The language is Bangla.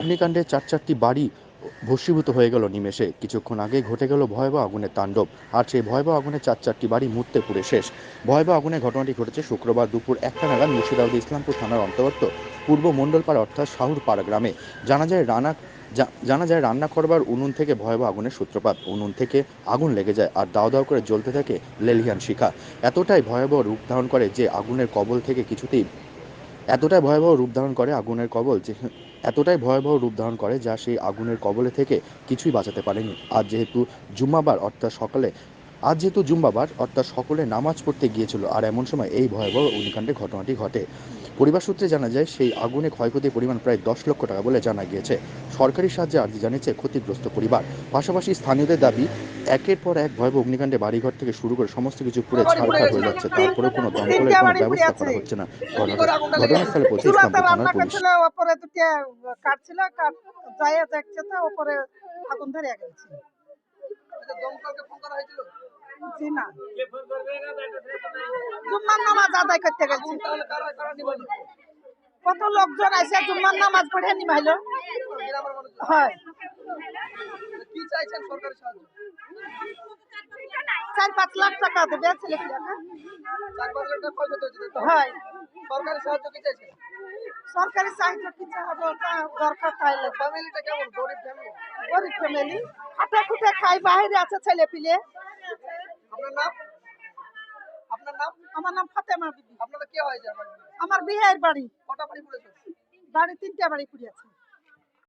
অগ্নিকাণ্ডে চার চারটি বাড়ি ভস্মীভূত হয়ে গেল নিমেষে। কিছুক্ষণ আগে ঘটে গেল ভয়াবহ আগুনের তাণ্ডব, আর সেই ভয়াবহ আগুনে চার চারটি বাড়ি মুহূর্তে পুড়ে শেষ। ভয়াবহ আগুনের ঘটনাটি ঘটেছে শুক্রবার দুপুর একটা নাগাদ মুর্শিদাবাদ ইসলামপুর থানার অন্তর্গত পূর্ব মণ্ডলপাড়া, অর্থাৎ শাহুরপাড়া গ্রামে। জানা যায় রানা জানা যায় রান্না করবার উনুন থেকে ভয়াবহ আগুনের সূত্রপাত। উনুন থেকে আগুন লেগে যায় আর দাও দাও করে জ্বলতে থাকে লেলিহান শিখা। এতটাই ভয়াবহ রূপ ধারণ করে যে আগুনের কবল থেকে কিছুতেই এতটাই ভয়াবহ রূপ ধারণ করে আগুনের কবল যে এতটাই ভয়াবহ রূপ ধারণ করে যা সেই আগুনের কবলে থেকে কিছুই বাঁচাতে পারেনি। আর যেহেতু জুম্মাবার, অর্থাৎ সকালে আজ যেহেতু জুম্বাবার অর্থাৎ সকলে নামাজ পড়তে গিয়েছিল আর এমন সময় এই ভয়াবহ অগ্নিকাণ্ডের ঘটনাটি ঘটে। পরিবার সূত্রে জানা যায় সেই আগুনে ক্ষয়ক্ষতির পরিমাণ প্রায় দশ লক্ষ টাকা বলে জানা গিয়েছে। সরকারি সাহায্যে আর্জি জানিয়েছে ক্ষতিগ্রস্ত পরিবার। পাশাপাশি স্থানীয়দের দাবি একের পর এক ভয়াবহ অগ্নিকাণ্ডে বাড়িঘর থেকে শুরু করে সমস্ত কিছু পুড়ে ছাড়খাড় হয়ে যাচ্ছে। তারপরেও কোনো দমকলের কোনো ব্যবস্থা করা হচ্ছে না। ঘটনাস্থলে পৌঁছে চুলাতে ইসলামপুর রান্না থানার পুলিশ। করছিল ওপরে দুটো কাটছিল কাট দেখছে তো ওপরে আগুন ধরে গেছে। জি না। জুম্মার নামাজ আদায় করতে গেছি। কত লোকজন আছে জুম্মার নামাজ পড়ে নিমাইলো হয়। কি চাইছেন সরকারি সাহায্য? চার পাঁচ লাখ টাকা দেবে ছেলে? হয়। সরকারি সাহায্য কি চাইছেন? সরকারি সাহায্য কি চাহাবো দরকার তাইলে। ফ্যামিলিটা কেমন? গরিব ফ্যামিলি? গরিব ফ্যামিলি। খাটে খুটে খাই বাইরে আছে ছেলে পিলে। আপনার নাম? আপনার নাম? আমার নাম ফাতেমা বিবি। আপনাদের কে হয় যার বাড়ি? আমার বিয়ের বাড়ি। কটা বাড়ি পড়েছে? বাড়ি তিনটা বাড়ি পুড়িয়েছে